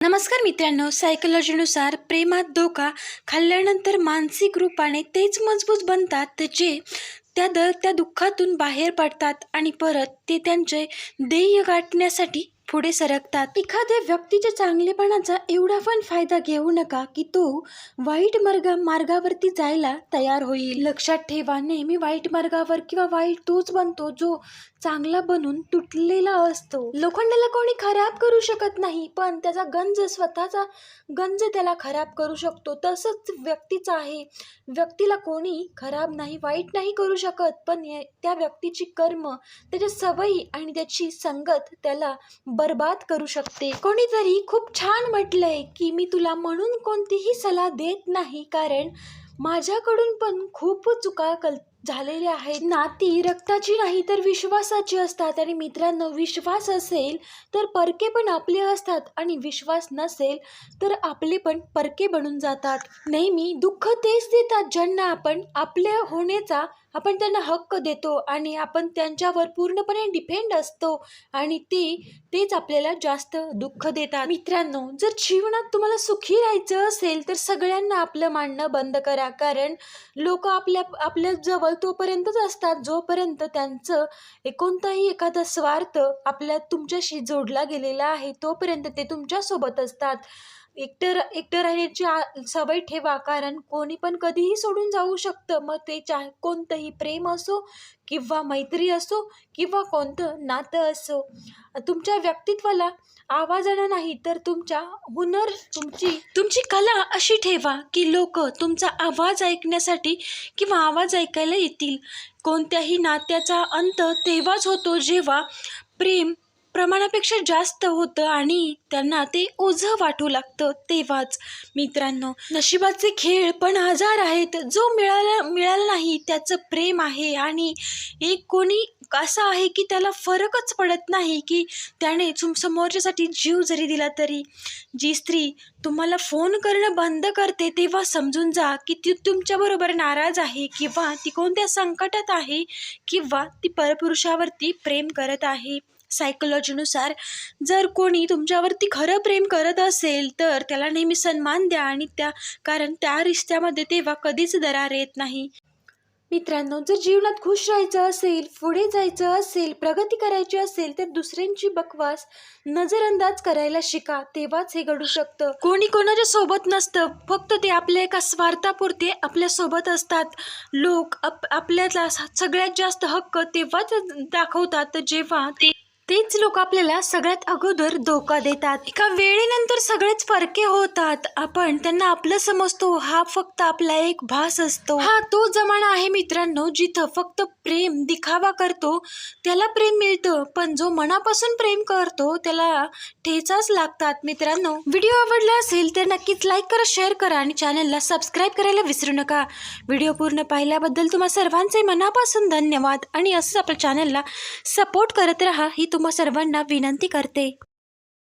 नमस्कार मित्रांनो सायकोलॉजीनुसार प्रेमात धोका खाल्ल्यानंतर मानसिक रूपाने तेच मजबूत बनतात जे त्या द त्या दुःखातून बाहेर पडतात आणि परत ते त्यांचे ध्येय गाठण्यासाठी पुढे सरकतात. एखाद्या व्यक्तीच्या चांगलेपणाचा एवढा पण फायदा घेऊ नका की तो वाईट मार्ग मार्गावरती जायला तयार होईल. लक्षात ठेवा नेहमी वाईट मार्गावर किंवा वाईट तोच बनतो जो चांगला बनून तुटलेला असतो. लोखंडाला कोणी खराब करू शकत नाही पण त्याचा गंज स्वतःचा गंज त्याला खराब करू शकतो. तसंच व्यक्तीचं आहे. व्यक्तीला कोणी खराब नाही वाईट नाही करू शकत पण त्या व्यक्तीची कर्म त्याच्या सवयी आणि त्याची संगत त्याला बर्बाद करू शकते. कोणीतरी खूप छान म्हटलंय की मी तुला म्हणून कोणतीही सलाह देत नाही कारण माझ्याकडून पण खूप चुका कल झालेली आहेत. नाती रक्ताची नाही तर विश्वासाची असतात आणि मित्रांनो विश्वास असेल तर परके पण आपले असतात आणि विश्वास नसेल तर आपले पण परके बनून जातात. नेहमी दुःख तेच देतात ज्यांना आपण आपल्या होण्याचा आपण त्यांना हक्क देतो आणि आपण त्यांच्यावर पूर्णपणे डिपेंड असतो आणि ते तेच आपल्याला जास्त दुःख देतात. मित्रांनो जर जीवनात तुम्हाला सुखी राहायचं असेल तर सगळ्यांना आपलं मानणं बंद करा. कारण लोक आपल्या आपल्या जवळ तोपर्यंतच असतात जोपर्यंत त्यांचं ए- कोणताही एखादा स्वार्थ आपल्या तुमच्याशी जोडला गेलेला आहे तोपर्यंत ते तुमच्यासोबत असतात. एकटं एकटं राहण्याची आ- सवय ठेवा. कारण कोणी पण कधीही सोडून जाऊ शकतं. मग ते चा कोणतंही प्रेम असो किंवा मैत्री असो किंवा कोणतं नातं असो. तुमच्या व्यक्तित्वाला आवाजानं नाही तर तुमच्या हुनर तुमची तुमची कला अशी ठेवा की लोक तुमचा आवाज ऐकण्यासाठी किंवा आवाज ऐकायला येतील. कोणत्याही नात्याचा अंत तेव्हाच होतो जेव्हा प्रेम प्रमाणापेक्षा जास्त होतं आणि त्यांना ते ओझं वाटू लागतं तेव्हाच. मित्रांनो नशिबाचे खेळ पण हजार आहेत. जो मिळाला मिळाला नाही त्याचं प्रेम आहे आणि एक कोणी असं आहे की त्याला फरकच पडत नाही की त्याने तुम समोरच्यासाठी जीव जरी दिला तरी. जी स्त्री तुम्हाला फोन करणं बंद करते तेव्हा समजून जा की ती तुमच्याबरोबर नाराज आहे किंवा ती कोणत्या संकटात आहे किंवा ती परपुरुषावरती प्रेम करत आहे. सायकोलॉजीनुसार जर कोणी तुमच्यावरती खरं प्रेम करत असेल तर त्याला नेहमी सन्मान द्या आणि त्या कारण त्या रिश्त्यामध्ये तेव्हा कधीच दरार येत नाही. मित्रांनो जर जीवनात खुश राहायचं असेल पुढे जायचं असेल प्रगती करायची असेल तर दुसऱ्यांची बकवास नजरअंदाज करायला शिका. तेव्हाच हे घडू शकतं. कोणी कोणाच्या सोबत नसतं. फक्त ते आपल्या एका स्वार्थापुरते आपल्यासोबत असतात. लोक आप आपल्याला सगळ्यात जास्त हक्क तेव्हाच दाखवतात. जेव्हा ते तेच लोक आपल्याला सगळ्यात अगोदर धोका देतात. एका वेळेनंतर सगळेच परके होतात. आपण त्यांना आपलं समजतो. हा फक्त आपला एक भास असतो. हा तो जमाना आहे मित्रांनो जिथं फक्त प्रेम दिखावा करतो त्याला प्रेम मिळतं. पण जो मनापासून प्रेम करतो त्याला ठेचाच लागतात मित्रांनो. व्हिडिओ आवडला असेल तर नक्कीच लाईक करा शेअर करा आणि चॅनलला सबस्क्राईब करायला विसरू नका. व्हिडिओ पूर्ण पाहिल्याबद्दल तुम्हा सर्वांचे मनापासून धन्यवाद. आणि असंच आपल्या चॅनलला सपोर्ट करत राहा. ही तुम्हा सर्वांना विनंती करते.